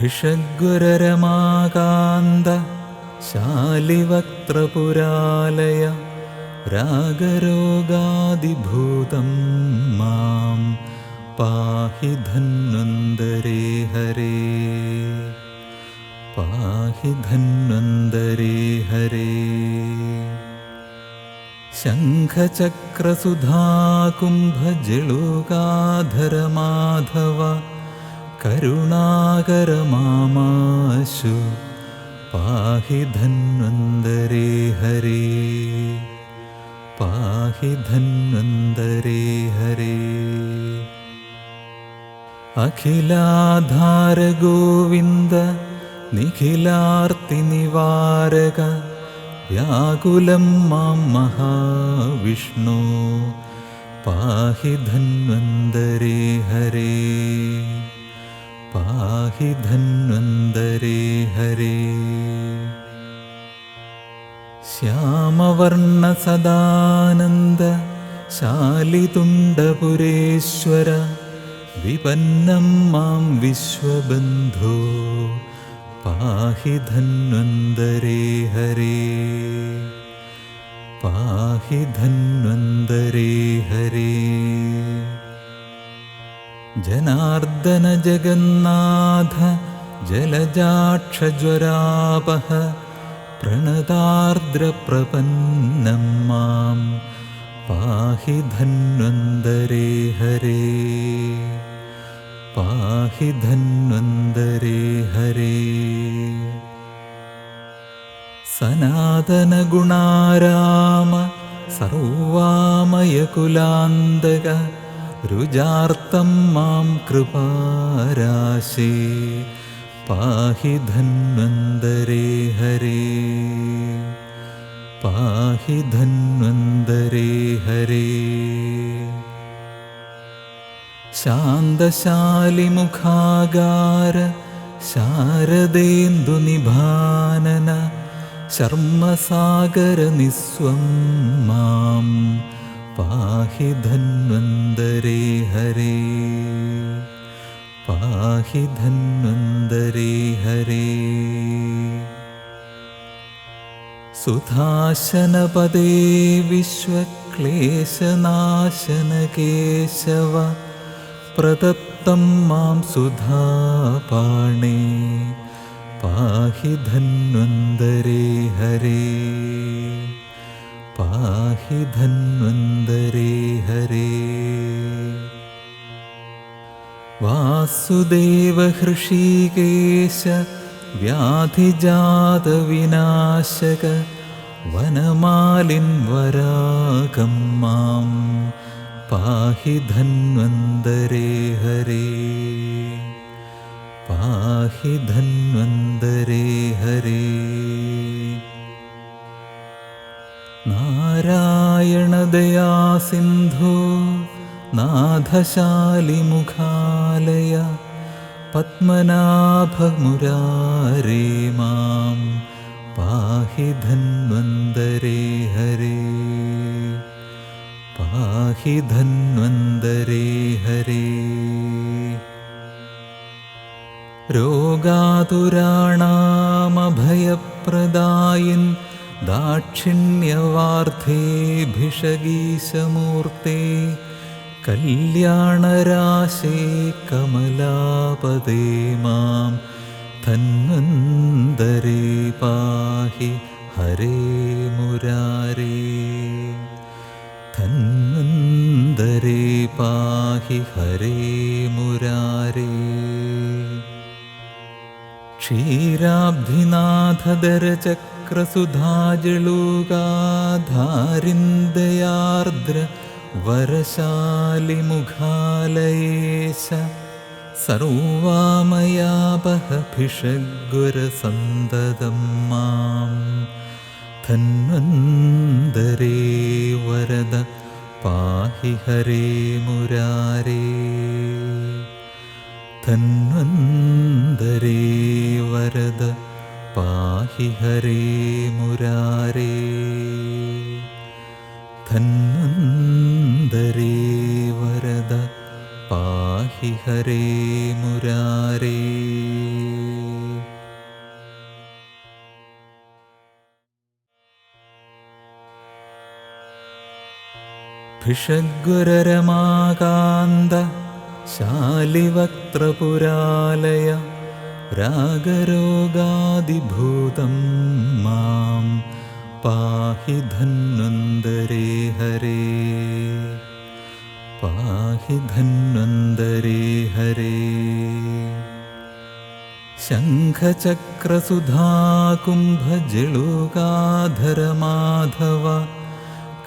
भिषग्वररमाकान्त शालिवक्त्रपुरालय रागरोगादिभूतं मां पाहि धन्वन्दरे हरे। पाहि धन्वन्दरे हरे। शङ्खचक्रसुधाकुम्भजलुकाधरमाधव करुणाकरमामाशु पाहि धन्वन्दरे हरे पाहि धन्वन्दरे हरे अखिलाधारगोविन्द निखिलार्तिनिवारक व्याकुलं मां महाविष्णो पाहि धन्वन्दरे हरे पाहि धन्वन्दरे हरे। श्यामवर्णसदानन्द शालितुण्डपुरेश्वर विपन्नं मां विश्वबन्धो पाहि धन्वन्दरे हरे। पाहि धन्वन्दरे हरे जनार्दन जगन्नाथ जलजाक्षज्वरापः प्रणतार्द्रप्रपन्नं मां पाहि धन्वन्दरे हरे। पाहि धन्वन्दरे हरे। सनातनगुणाराम सर्वामयकुलान्दक रुजार्तं मां कृपाराशे पाहि धन्वन्दरे हरे पाहि धन्वन्दरे हरे शान्तशालिमुखागार शारदेन्दुनिभानन शर्मसागरनिस्वं मां पाहि धन्वन्दरे हरे। पाहि धन्वन्दरे हरे। सुधाशनपदे विश्वक्लेशनाशनकेशव प्रदत्तं मां सुधापाणे। पाहि धन्वन्दरे हरे पाहि धन्वन्दरे हरे। वासुदेवहृषीकेश व्याधिजातविनाशक वनमालिन्वराकं मां पाहि धन्वन्दरे हरे। पाहि धन्वन्दरे हरे नारायणदयासिन्धो नाथशालिमुखालय पद्मनाभमुरारे मां पाहि धन्वन्दरे हरे। पाहि धन्वन्दरे हरे। रोगातुराणामभयप्रदायिन् दाक्षिण्यवार्थे भिषगीशमूर्ते कल्याणराशे कमलापदे मां धन्वन्दरे पाहि हरे मुरारे धन्वन्दरे पाहि हरे मुरारे क्षीराब्धिनाथदरचक्रसुधाजलूगाधारिन्दयार्द्र वरशालिमुखालयेश सर्वामयापहभिषग्वरसन्ददं मां धन्वन्दरे वरद पाहि हरे मुरारे धन्वन्दरे वरद പാഹി ഹരേ മുരാരേ ധന്വന്തരേ വരദ പാഹി ഹരേ മുരാരേ. ഭിഷദ്ഗുരരമാകാന്ത ശാലിവക്ത്രപുരാലയ रागरोगादिभूतं मां पाहि धन्वन्दरे हरे। पाहि धन्वन्दरे हरे। शङ्खचक्रसुधाकुम्भजिळुकाधरमाधव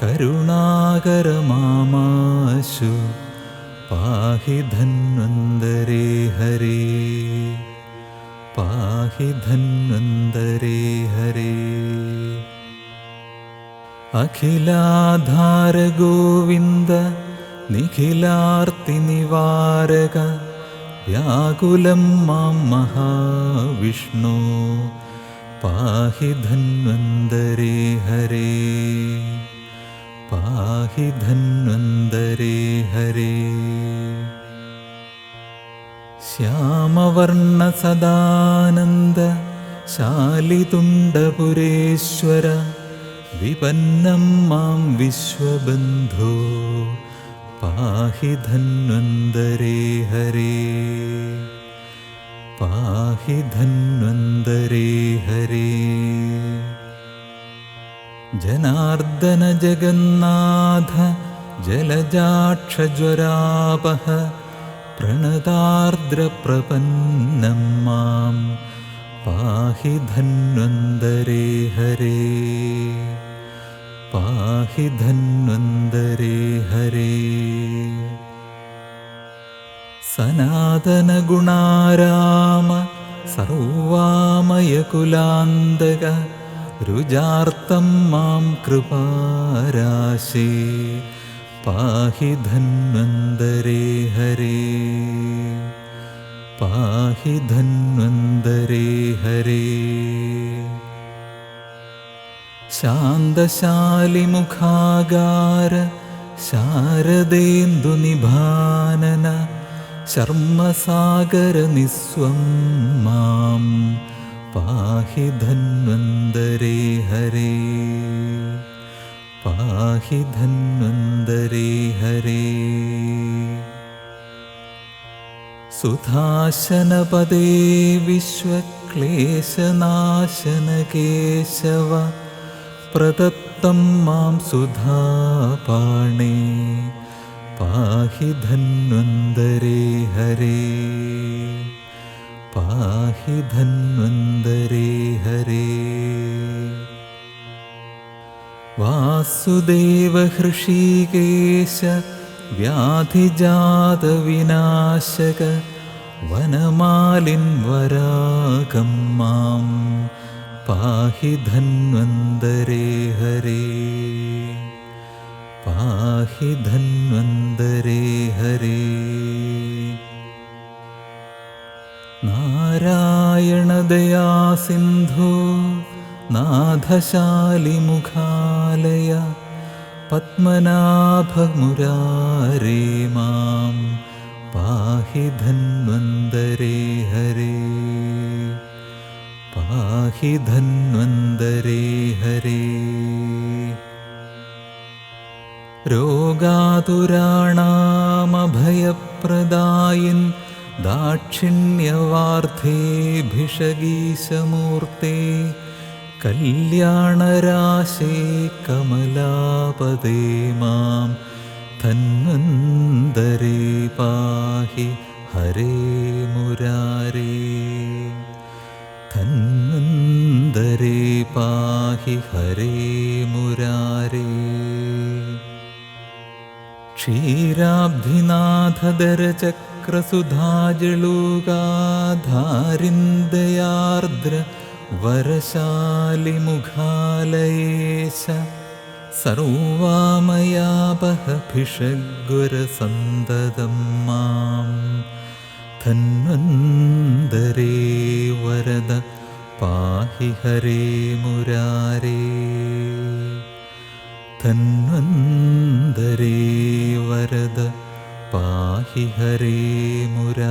करुणाकरमामाशु पाहि धन्वन्दरे हरे पाहि धन्वन्दरे हरे अखिलाधारगोविन्द निखिलार्तिनिवारक व्याकुलं मां महाविष्णो पाहि धन्वन्दरे हरे पाहि धन्वन्दरे हरे श्यामवर्णसदानन्द शालितुण्डपुरेश्वर विपन्नं मां विश्वबन्धो पाहि धन्वन्दरे हरे। पाहि धन्वन्दरे हरे। जनार्दन जगन्नाथ जलजाक्षज्वरापः प्रणतार्द्रप्रपन्नं मां पाहि धन्वन्दरे हरे पाहि धन्वन्दरे हरे सनातनगुणाराम सर्वामयकुलान्दक रुजार्तं मां कृपाराशे पाहि धन्वन्दरे हरे पाहि धन्वन्दरे हरे शान्तशालिमुखागार शारदेन्दुनिभानन शर्मसागरनिस्वं मां पाहि धन्वन्दरे हरे पाहि धन्वन्दरे हरे। सुधाशनपदे विश्वक्लेशनाशनकेशव प्रदत्तं मां सुधापाणे। पाहि धन्वन्दरे हरे। पाहि धन्वन्दरे हरे वासुदेव हृषीकेश व्याधिजातविनाशक वनमालिन्वराकं मां पाहि धन्वन्दरे हरे। पाहि धन्वन्दरे हरे। नारायणदयासिन्धो नाथशालिमुखालय पद्मनाभमुरारे मां पाहि धन्वन्दरे हरे। पाहि धन्वन्दरे हरे। रोगातुराणामभयप्रदायिन् दाक्षिण्यवार्थे भिषगीशमूर्ते कल्याणराशे कमलापदे मां धन्वन्दरे पाहि हरे मुरारे धन्वन्दरे पाहि हरे मुरारे क्षीराब्धिनाथदरचक्रसुधाजलूगाधारिन्दयार्द्र वरशालिमुखालयेश सर्वामयापहभिषग्वरसन्ददं मां धन्वन्दरे वरद पाहि हरे मुरारे धन्वन्दरे वरद पाहि हरे मुरारे